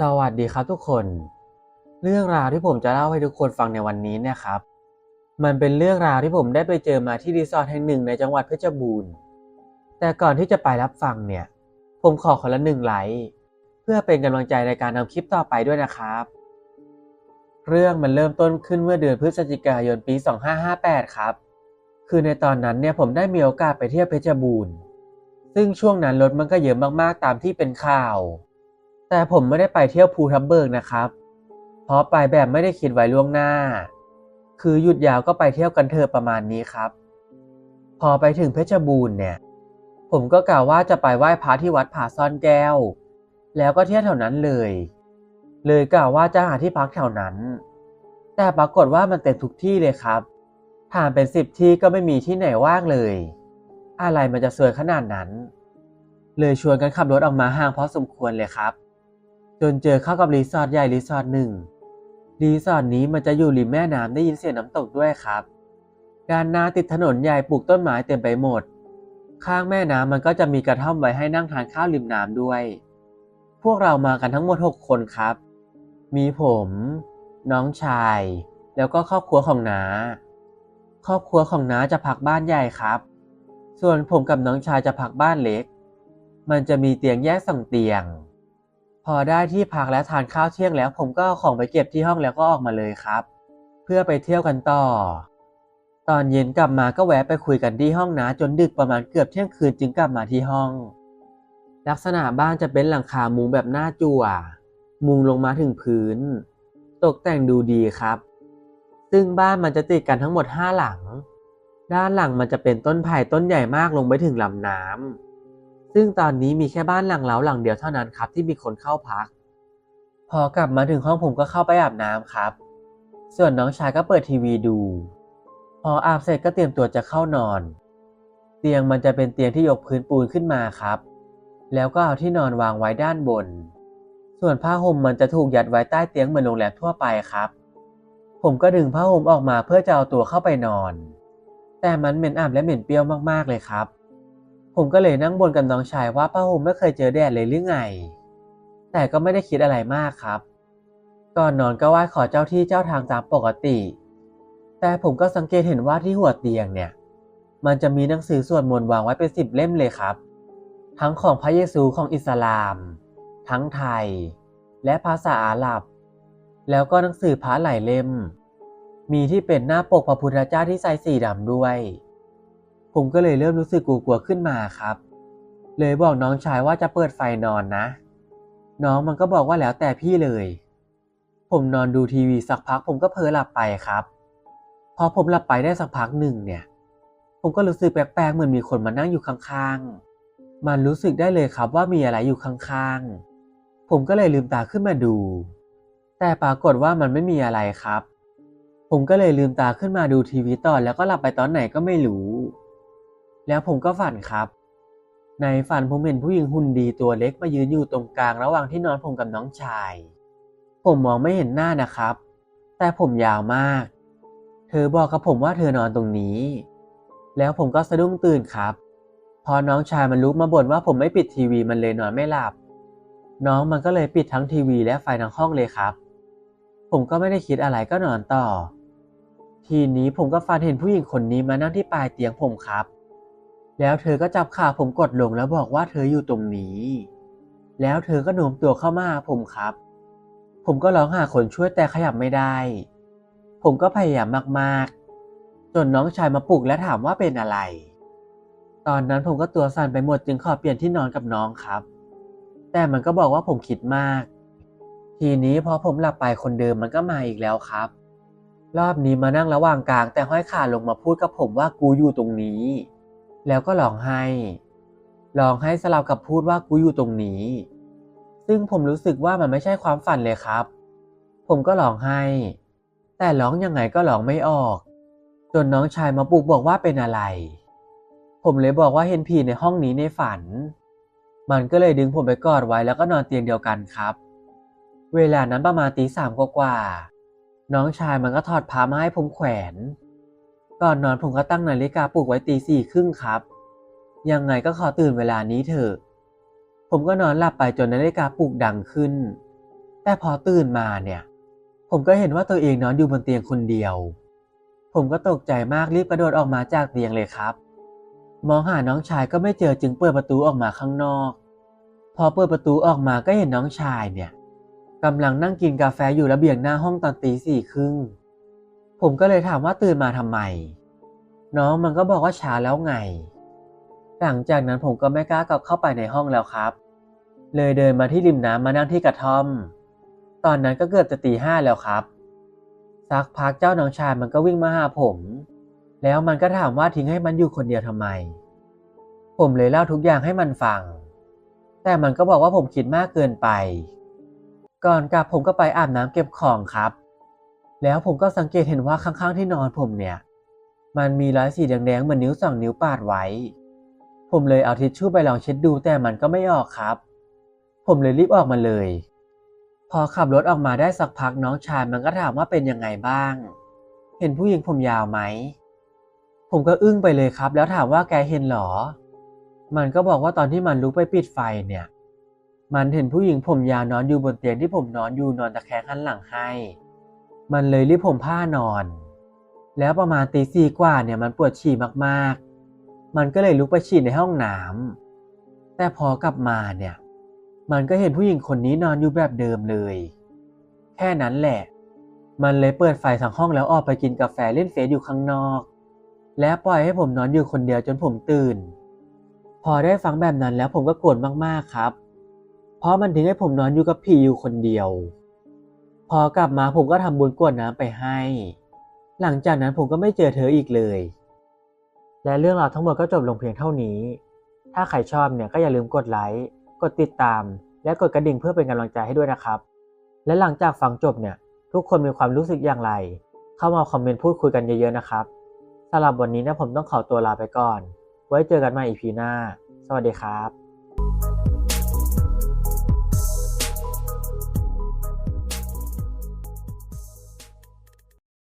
สวัสดีครับทุกคน เรื่องราวที่ผมจะเล่าให้ทุกคนฟังในวันนี้เนี่ยครับ มันเป็นเรื่องราวที่ผมได้ไปเจอมาที่รีสอร์ทแห่งหนึ่งในจังหวัดเพชรบูรณ์ แต่ก่อนที่จะไปรับฟังเนี่ย ผมขอคนละหนึ่งไลค์เพื่อเป็นกำลังใจในการทำคลิปต่อไปด้วยนะครับ เรื่องมันเริ่มต้นขึ้นเมื่อเดือนพฤศจิกายนปี 2558 ครับ คือในตอนนั้นเนี่ยผมได้มีโอกาสไปเที่ยวเพชรบูรณ์ ซึ่งช่วงนั้นรถมันก็เยอะมากๆตามที่เป็นข่าว แต่ผมไม่ได้ไปเที่ยวภูทับเบิกนะครับ เพราะไปแบบไม่ได้คิดไว้ล่วงหน้า คือหยุดยาวก็ไปเที่ยวกันเถอะประมาณนี้ครับ พอไปถึงเพชรบูรณ์เนี่ย ผมก็กล่าวว่าจะไปไหว้พระที่วัดผาซ่อนแก้ว แล้วก็เที่ยวแถวนั้นเลย เลยกล่าวว่าจะหาที่พักแถวนั้น แต่ปรากฏว่ามันเต็มทุกที่เลยครับถามเป็นสิบที่ก็ไม่มีที่ไหนว่างเลย อะไรมันจะสวยขนาดนั้น เลยชวนกันขับรถออกมาห่างพอสมควรเลยครับ จนเจอเข้ากับรีสอร์ทใหญ่รีสอร์ทหนึ่งรีสอร์ทนี้มันจะอยู่ริมแม่น้ำได้ยินเสียงน้ำตกด้วยครับ ด้านหน้าติดถนนใหญ่ปลูกต้นไม้เต็มไปหมด ข้างแม่น้ำมันก็จะมีกระท่อมไว้ให้นั่งทานข้าวริมน้ำด้วย พวกเรามากันทั้งหมด 6 คนครับ มีผม น้องชาย แล้วก็ครอบครัวของนาครอบครัวของน้าจะพักบ้านใหญ่ครับ ส่วนผมกับน้องชายจะพักบ้านเล็ก มันจะมีเตียงแยกสองเตียง พอได้ที่พักและทานข้าวเที่ยงแล้ว ผมก็เอาของไปเก็บที่ห้องแล้วก็ออกมาเลยครับ เพื่อไปเที่ยวกันต่อ ตอนเย็นกลับมาก็แวะไปคุยกันที่ห้องนะจนดึกประมาณเกือบเที่ยงคืนจึงกลับมาที่ห้อง ลักษณะบ้านจะเป็นหลังคามุงแบบหน้าจั่ว มุงลงมาถึงพื้น ตกแต่งดูดีครับ ซึ่งบ้านมันจะติดกันทั้งหมดห้าหลัง ด้านหลังมันจะเป็นต้นไผ่ต้นใหญ่มากลงไปถึงลำน้ำ ซึ่งตอนนี้มีแค่บ้านหลังเล้าหลังเดียวเท่านั้นครับที่มีคนเข้าพัก พอกลับมาถึงห้องผมก็เข้าไปอาบน้ำครับ ส่วนน้องชายก็เปิดทีวีดู พออาบเสร็จก็เตรียมตัวจะเข้านอน เตียงมันจะเป็นเตียงที่ยกพื้นปูนขึ้นมาครับ แล้วก็เอาที่นอนวางไว้ด้านบน ส่วนผ้าห่มมันจะถูกยัดไว้ใต้เตียงเหมือนโรงแรมทั่วไปครับ ผมก็ดึงผ้าห่มออกมาเพื่อจะเอาตัวเข้าไปนอน แต่มันเหม็นอับและเหม็นเปรี้ยวมากๆเลยครับ ผมก็เลยนั่งบนกับน้องชายว่าผ้าหมไม่เคยเจอแดดเลยหรือไง แต่ก็ไม่ได้คิดอะไรมากครับ ก่อนนอนก็ไหว้ขอเจ้าที่เจ้าทางตามปกติ แต่ผมก็สังเกตเห็นว่าที่หัวเตียงเนี่ย มันจะมีหนังสือสวดมนต์วางไว้เป็นสิบเล่มเลยครับ ทั้งของพระเยซูของอิสลาม ทั้งไทย และภาษาอาหรับ แล้วก็หนังสือพระหลายเล่ม มีที่เป็นหน้าปกพระพุทธเจ้าที่ใส่สีดำด้วย ผมก็เลยเริ่มรู้สึกกลัวๆขึ้นมาครับ เลยบอกน้องชายว่าจะเปิดไฟนอนนะ น้องมันก็บอกว่าแล้วแต่พี่เลย ผมนอนดูทีวีสักพักผมก็เพ้อหลับไปครับ พอผมหลับไปได้สักพักหนึ่งเนี่ย ผมก็รู้สึกแปลกๆเหมือนมีคนมานั่งอยู่ข้างๆ มันรู้สึกได้เลยครับว่ามีอะไรอยู่ข้างๆ ผมก็เลยลืมตาขึ้นมาดู แต่ปรากฏว่ามันไม่มีอะไรครับ ผมก็เลยลืมตาขึ้นมาดูทีวีต่อแล้วก็หลับไปตอนไหนก็ไม่รู้ แล้วผมก็ฝันครับ ในฝันผมเห็นผู้หญิงหุ่นดีตัวเล็กมายืนอยู่ตรงกลางระหว่างที่นอนผมกับน้องชาย ผมมองไม่เห็นหน้านะครับ แต่ผมยาวมาก เธอบอกกับผมว่าเธอนอนตรงนี้ แล้วผมก็สะดุ้งตื่นครับ พอน้องชายมันลุกมาบ่นว่าผมไม่ปิดทีวีมันเลยนอนไม่หลับ น้องมันก็เลยปิดทั้งทีวีและไฟทั้งห้องเลยครับ ผมก็ไม่ได้คิดอะไรก็นอนต่อ ทีนี้ผมก็ฝันเห็นผู้หญิงคนนี้มานั่งที่ปลายเตียงผมครับ แล้วเธอก็จับขาผมกดลงแล้วบอกว่าเธออยู่ตรงนี้ แล้วเธอก็โน้มตัวเข้ามาหาผมครับ ผมก็ร้องหาคนช่วยแต่ขยับไม่ได้ ผมก็พยายามมากๆ จนน้องชายมาปลุกและถามว่าเป็นอะไร ตอนนั้นผมก็ตัวสั่นไปหมดจึงขอเปลี่ยนที่นอนกับน้องครับ แต่มันก็บอกว่าผมคิดมาก ทีนี้พอผมหลับไปคนเดิมมันก็มาอีกแล้วครับ รอบนี้มานั่งระหว่างกลางแต่ห้อยขาลงมาพูดกับผมว่ากูอยู่ตรงนี้ แล้วก็ร้องไห้ร้องไห้สลับกับพูดว่ากูอยู่ตรงนี้ ซึ่งผมรู้สึกว่ามันไม่ใช่ความฝันเลยครับ ผมก็ร้องไห้ แต่ร้องยังไงก็ร้องไม่ออก จนน้องชายมาปลุกบอกว่าเป็นอะไร ผมเลยบอกว่าเห็นผีในห้องนี้ในฝัน มันก็เลยดึงผมไปกอดไว้แล้วก็นอนเตียงเดียวกันครับ เวลานั้นประมาณตีสามกว่าๆน้องชายมันก็ถอดผ้ามาให้ผมแขวน ก่อนนอนผมก็ตั้งนาฬิกาปลุกไว้ตีสี่ครึ่งครับ ยังไงก็ขอตื่นเวลานี้เถอะ ผมก็นอนหลับไปจนนาฬิกาปลุกดังขึ้น แต่พอตื่นมาเนี่ย ผมก็เห็นว่าตัวเองนอนอยู่บนเตียงคนเดียว ผมก็ตกใจมากรีบกระโดดออกมาจากเตียงเลยครับ มองหาน้องชายก็ไม่เจอจึงเปิดประตูออกมาข้างนอก พอเปิดประตูออกมาก็เห็นน้องชายเนี่ยกำลังนั่งกินกาแฟอยู่ระเบียงหน้าห้องตอนตีสี่ครึ่ง ผมก็เลยถามว่าตื่นมาทำไม น้องมันก็บอกว่าช้าแล้วไง หลังจากนั้นผมก็ไม่กล้ากลับเข้าไปในห้องแล้วครับ เลยเดินมาที่ริมน้ำมานั่งที่กระท่อม ตอนนั้นก็เกือบจะตีห้าแล้วครับ สักพักเจ้าน้องชายมันก็วิ่งมาหาผม แล้วมันก็ถามว่าทิ้งให้มันอยู่คนเดียวทำไม ผมเลยเล่าทุกอย่างให้มันฟัง แต่มันก็บอกว่าผมคิดมากเกินไป ก่อนกลับผมก็ไปอาบน้ำเก็บของครับ แล้วผมก็สังเกตเห็นว่าข้างๆที่นอนผมเนี่ย มันมีรอยสีแดงๆเหมือนนิ้วสองนิ้วปาดไว้ ผมเลยเอาทิชชู่ไปลองเช็ดดูแต่มันก็ไม่ออกครับ ผมเลยรีบออกมาเลย พอขับรถออกมาได้สักพักน้องชายมันก็ถามว่าเป็นยังไงบ้าง เห็นผู้หญิงผมยาวไหม ผมก็อึ้งไปเลยครับ แล้วถามว่าแกเห็นเหรอ มันก็บอกว่าตอนที่มันลุกไปปิดไฟเนี่ยมันเห็นผู้หญิงผมยาวนอนอยู่บนเตียงที่ผมนอนอยู่นอนตะแคงหันหลังให้ มันเลยรีบผมผ้านอน แล้วประมาณตีสี่กว่าเนี่ยมันปวดฉี่มากๆ มันก็เลยลุกไปฉี่ในห้องน้ำแต่พอกลับมาเนี่ย มันก็เห็นผู้หญิงคนนี้นอนอยู่แบบเดิมเลย แค่นั้นแหละ มันเลยเปิดไฟทั้งห้องแล้วออกไปกินกาแฟเล่นเฟซอยู่ข้างนอก และปล่อยให้ผมนอนอยู่คนเดียวจนผมตื่น พอได้ฟังแบบนั้นแล้วผมก็โกรธมากๆครับ เพราะมันถึงให้ผมนอนอยู่กับผีอยู่คนเดียว พอกลับมาผมก็ทำบุญกวดน้ำไปให้ หลังจากนั้นผมก็ไม่เจอเธออีกเลย และเรื่องราวทั้งหมดก็จบลงเพียงเท่านี้ ถ้าใครชอบเนี่ยก็อย่าลืมกดไลค์ กดติดตาม และกดกระดิ่งเพื่อเป็นกำลังใจให้ด้วยนะครับ และหลังจากฟังจบเนี่ย ทุกคนมีความรู้สึกอย่างไร เข้ามาคอมเมนต์พูดคุยกันเยอะๆนะครับสำหรับวันนี้นะผมต้องขอตัวลาไปก่อน ไว้เจอกันใหม่อีพีหน้า สวัสดีครับ